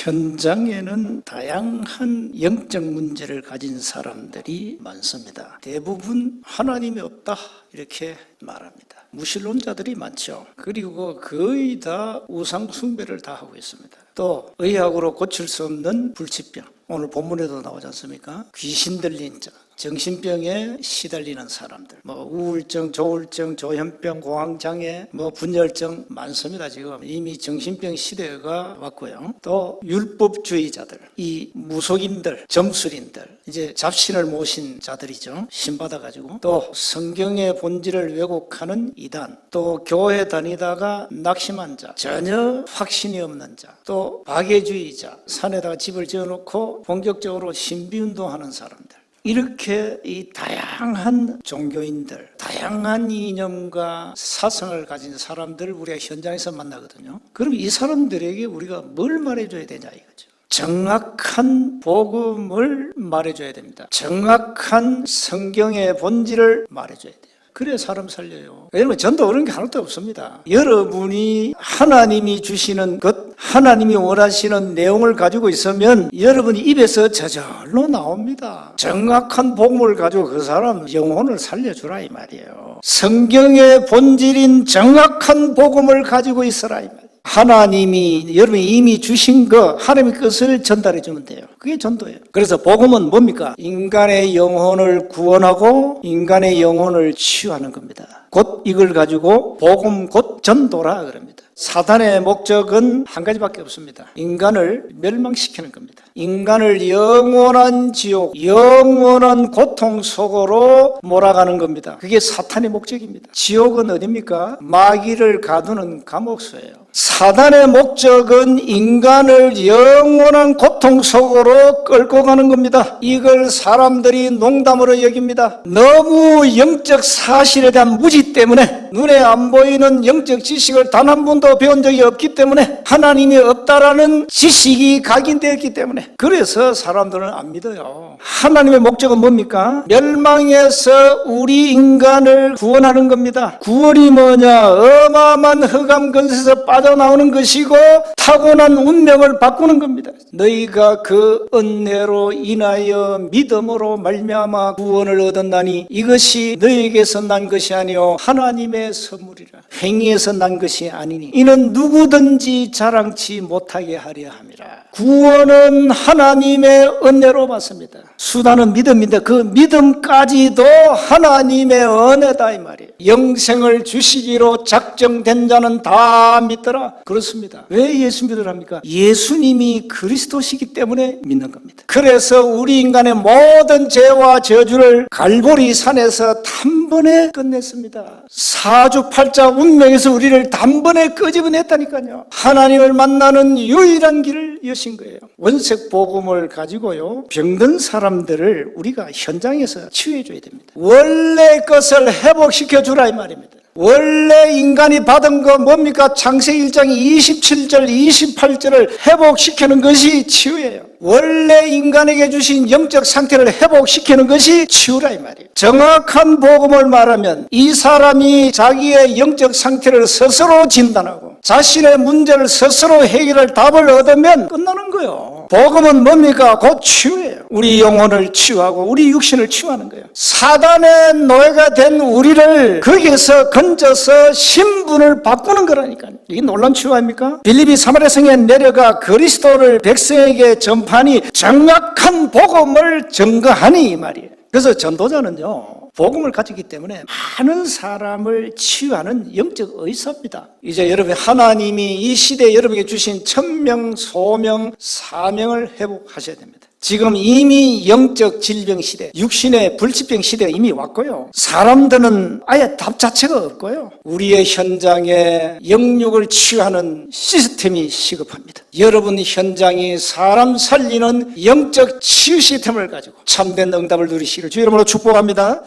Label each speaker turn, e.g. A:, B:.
A: 현장에는 다양한 영적 문제를 가진 사람들이 많습니다. 대부분 하나님이 없다 이렇게 말합니다. 무신론자들이 많죠. 그리고 거의 다 우상 숭배를 다 하고 있습니다. 또 의학으로 고칠 수 없는 불치병. 오늘 본문에도 나오지 않습니까? 귀신 들린 자, 정신병에 시달리는 사람들, 뭐 우울증, 조울증, 조현병, 공황장애, 뭐 분열증 많습니다. 지금 이미 정신병 시대가 왔고요. 또 율법주의자들, 이 무속인들, 점술인들, 이제 잡신을 모신 자들이죠. 신 받아 가지고 또 성경의 본질을 왜곡 하는 이단, 또 교회 다니다가 낙심한 자, 전혀 확신이 없는 자, 또 박애주의자, 산에다가 집을 지어놓고 본격적으로 신비운동하는 사람들. 이렇게 이 다양한 종교인들, 다양한 이념과 사상을 가진 사람들을 우리가 현장에서 만나거든요. 그럼 이 사람들에게 우리가 뭘 말해줘야 되냐 이거죠. 정확한 복음을 말해줘야 됩니다. 정확한 성경의 본질을 말해줘야 돼요. 그래 사람 살려요. 왜냐면 전도 어려운 게 하나도 없습니다. 여러분이 하나님이 주시는 것, 하나님이 원하시는 내용을 가지고 있으면 여러분이 입에서 저절로 나옵니다. 정확한 복음을 가지고 그 사람 영혼을 살려주라 이 말이에요. 성경의 본질인 정확한 복음을 가지고 있어라 이 말이에요. 하나님이 여러분이 이미 주신 거 하나님의 것을 전달해 주면 돼요. 그게 전도예요. 그래서 복음은 뭡니까? 인간의 영혼을 구원하고 인간의 영혼을 치유하는 겁니다. 곧 이걸 가지고 복음 곧 전도라 그럽니다. 사단의 목적은 한 가지밖에 없습니다. 인간을 멸망시키는 겁니다. 인간을 영원한 지옥, 영원한 고통 속으로 몰아가는 겁니다. 그게 사탄의 목적입니다. 지옥은 어딥니까? 마귀를 가두는 감옥소예요. 사단의 목적은 인간을 영원한 고통 속으로 끌고 가는 겁니다. 이걸 사람들이 농담으로 여깁니다. 너무 영적 사실에 대한 무지 때문에 눈에 안 보이는 영적 지식을 단 한 번도 배운 적이 없기 때문에 하나님이 없다라는 지식이 각인되었기 때문에 그래서 사람들은 안 믿어요. 하나님의 목적은 뭡니까? 멸망에서 우리 인간을 구원하는 겁니다. 구원이 뭐냐? 어마어마한 흑암 근세에서 빠져 나오는 것이고 타고난 운명을 바꾸는 겁니다. 너희가 그 은혜로 인하여 믿음으로 말미암아 구원을 얻었나니 이것이 너희에게서 난 것이 아니요 하나님의 선물이라. 행위에서 난 것이 아니니 이는 누구든지 자랑치 못하게 하려 함이라. 구원은 하나님의 은혜로 받습니다. 수단은 믿음인데 그 믿음까지도 하나님의 은혜다 이 말이에요. 영생을 주시기로 작정된 자는 다 믿더라. 그렇습니다. 왜 예수 믿으랍니까? 예수님이 그리스도시기 때문에 믿는 겁니다. 그래서 우리 인간의 모든 죄와 저주를 갈보리 산에서 단번에 끝냈습니다. 사주팔자 운명에서 우리를 단번에 끄집어냈다니까요. 하나님을 만나는 유일한 길을 여신 거예요. 원색 복음을 가지고요. 병든 사람들을 우리가 현장에서 치유해 줘야 됩니다. 원래 것을 회복시켜 주라 이 말입니다. 원래 인간이 받은 거 뭡니까? 창세기 1장 27절, 28절을 회복시키는 것이 치유예요. 원래 인간에게 주신 영적 상태를 회복시키는 것이 치유라 이 말이에요. 정확한 복음을 말하면 이 사람이 자기의 영적 상태를 스스로 진단하고 자신의 문제를 스스로 해결할 답을 얻으면 끝나는 거예요. 복음은 뭡니까? 곧 치유예요. 우리 영혼을 치유하고 우리 육신을 치유하는 거예요. 사단의 노예가 된 우리를 거기에서 건져서 신분을 바꾸는 거라니까요. 이게 놀란 치유 아닙니까? 빌립이 사마리아 성에 내려가 그리스도를 백성에게 전파 하니 정확한 복음을 증거하니 이 말이에요. 그래서 전도자는요. 복음을 가지기 때문에 많은 사람을 치유하는 영적 의사입니다. 이제 여러분 하나님이 이 시대에 여러분에게 주신 천명, 소명, 사명을 회복하셔야 됩니다. 지금 이미 영적 질병 시대, 육신의 불치병 시대가 이미 왔고요. 사람들은 아예 답 자체가 없고요. 우리의 현장에 영육을 치유하는 시스템이 시급합니다. 여러분 현장이 사람 살리는 영적 치유 시스템을 가지고 참된 응답을 누리시기를 주 이름으로 축복합니다.